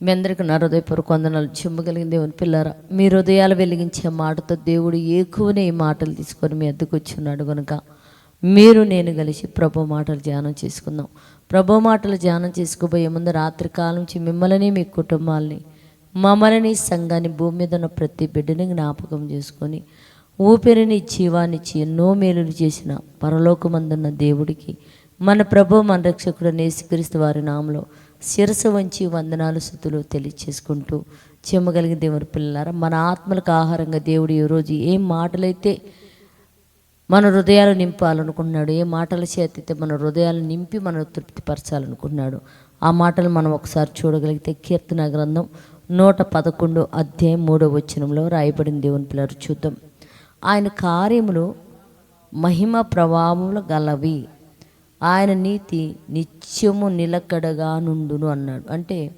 మీ అందరికీ నా హృదయపూర్వక వందనాలు. చెమ్మగలిగిన దేవుని పిల్లారా మీ హృదయాలు వెలిగించే మాటతో దేవుడు ఎక్కువనే ఈ మాటలు తీసుకొని మీ అద్దెకు వచ్చున్నాడు కనుక మీరు నేను కలిసి ప్రభు మాటలు ధ్యానం చేసుకుందాం. ప్రభు మాటలు ధ్యానం చేసుకోబోయే ముందు రాత్రి కాలం నుంచి మిమ్మల్ని మీ కుటుంబాలని మమ్మల్ని సంఘాన్ని భూమి మీద ఉన్న ప్రతి బిడ్డని జ్ఞాపకం చేసుకొని ఊపిరిని జీవానిచ్చి ఎన్నో మేలులు చేసిన పరలోకమందున్న దేవుడికి మన ప్రభు మన రక్షకుడు నేసుక్రీస్తు వారి నామలో శిరస వంచి వందనాలు స్థుతులు తెలియచేసుకుంటూ చెమ్మగలిగిన దేవుని పిల్లలారా మన ఆత్మలకు ఆహారంగా దేవుడు ఈరోజు ఏం మాటలైతే మన హృదయాలు నింపాలనుకున్నాడు ఏ మాటల చేతైతే మన హృదయాలు నింపి మనం తృప్తిపరచాలనుకున్నాడు ఆ మాటలు మనం ఒకసారి చూడగలిగితే కీర్తన గ్రంథం నూట పదకొండు అధ్యాయం మూడో వచనంలో రాయబడిన దేవుని పిల్లలు చూద్దాం. ఆయన కార్యములు మహిమ ప్రభావములు గలవి. ఆయన నీతి నిత్యము నిలకడగా నుండును అన్నాడు. అంటే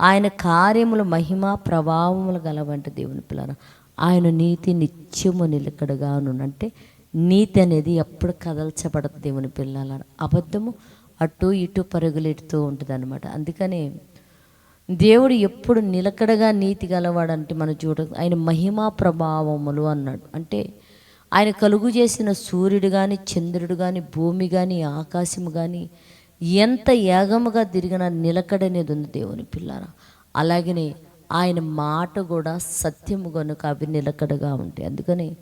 ఆయన కార్యములు మహిమ ప్రభావములు గలవంటి దేవుని పిల్లలు ఆయన నీతి నిత్యము నిలకడగా నుండు. అంటే నీతి అనేది ఎప్పుడు కదల్చబడదు దేవుని పిల్లల అబద్ధము అటు ఇటు పరుగులెడుతూ ఉంటుంది అనమాట అందుకనే దేవుడు ఎప్పుడు నిలకడగా నీతి గలవాడంటే మనం చూడ ఆయన మహిమా ప్రభావములు అన్నాడు. అంటే ఆయన కలుగు చేసిన సూర్యుడు కానీ చంద్రుడు కానీ భూమి కానీ ఆకాశము కానీ ఎంత ఏగముగా తిరిగిన నిలకడ అనేది ఉంది దేవుని పిల్లారా. అలాగనే ఆయన మాట కూడా సత్యము కనుక అవి నిలకడగా ఉంటాయి. అందుకని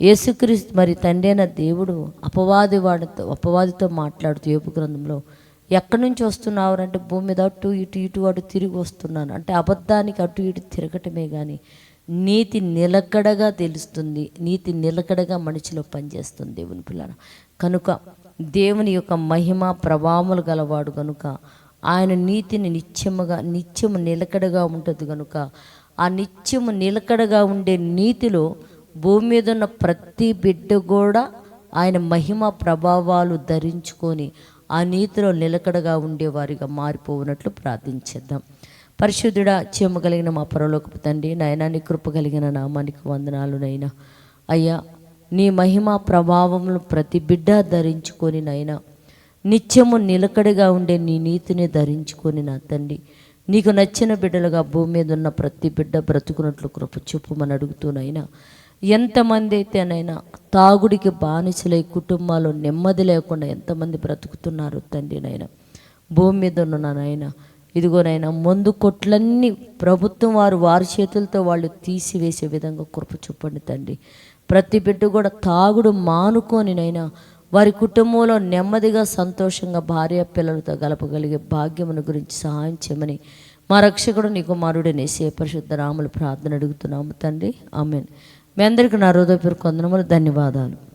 యేసుక్రీస్తు మరి తండ్రి అయిన దేవుడు అపవాది వాడితో అపవాదితో మాట్లాడుతూ ఏపు గ్రంథంలో ఎక్కడి నుంచి వస్తున్నావు అంటే భూమి మీద అటు ఇటు ఇటు అటు తిరిగి వస్తున్నాను. అంటే అబద్ధానికి అటు ఇటు తిరగటమే కానీ నీతి నిలకడగా తెలుస్తుంది నీతి నిలకడగా మనిషిలో పనిచేస్తుంది దేవుని పిల్లల. కనుక దేవుని యొక్క మహిమ ప్రభావములు గలవాడు కనుక ఆయన నీతిని నిత్యముగా నిత్యము నిలకడగా ఉంటుంది కనుక ఆ నిత్యము నిలకడగా ఉండే నీతిలో భూమి మీద ఉన్న ప్రతి బిడ్డ కూడా ఆయన మహిమ ప్రభావాలు ధరించుకొని ఆ నీతిలో నిలకడగా ఉండేవారిగా మారిపోవునట్లు ప్రార్థించేద్దాం. పరిశుద్ధుడ చీమ కలిగిన మా పరలోకపు తండ్రి నయనాన్ని నీ కృప కలిగిన నామానికి వందనాలు నైనా అయ్యా నీ మహిమ ప్రభావములు ప్రతి బిడ్డ ధరించుకొని నైనా నిత్యము నిలకడగా ఉండే నీ నీతిని ధరించుకొని నా తండ్రి. నీకు నచ్చిన బిడ్డలుగా భూమి మీద ఉన్న ప్రతి బిడ్డ బ్రతుకున్నట్లు కృప చూపమని అడుగుతూనైనా ఎంతమంది అయితేనైనా తాగుడికి బానిసలై కుటుంబాలు నెమ్మది లేకుండా ఎంతమంది బ్రతుకుతున్నారు తండ్రి నాయన. భూమి మీద ఉన్న నాయన ఇదిగోనైనా ముందు కొట్లన్నీ ప్రభుత్వం వారు వారి చేతులతో వాళ్ళు తీసివేసే విధంగా కృప చూపండి తండ్రి. ప్రతి బిడ్డ కూడా తాగుడు మానుకోనినైనా వారి కుటుంబంలో నెమ్మదిగా సంతోషంగా భార్య పిల్లలతో గలపగలిగే భాగ్యమును గురించి సహాయం చేయమని మా రక్షకుడు నీ కుమారుడు పరిశుద్ధ రాములు ప్రార్థన అడుగుతున్నాము తండ్రి. ఆమెన్. మీ అందరికీ నా హృదయపూర్వక వందనములు ధన్యవాదాలు.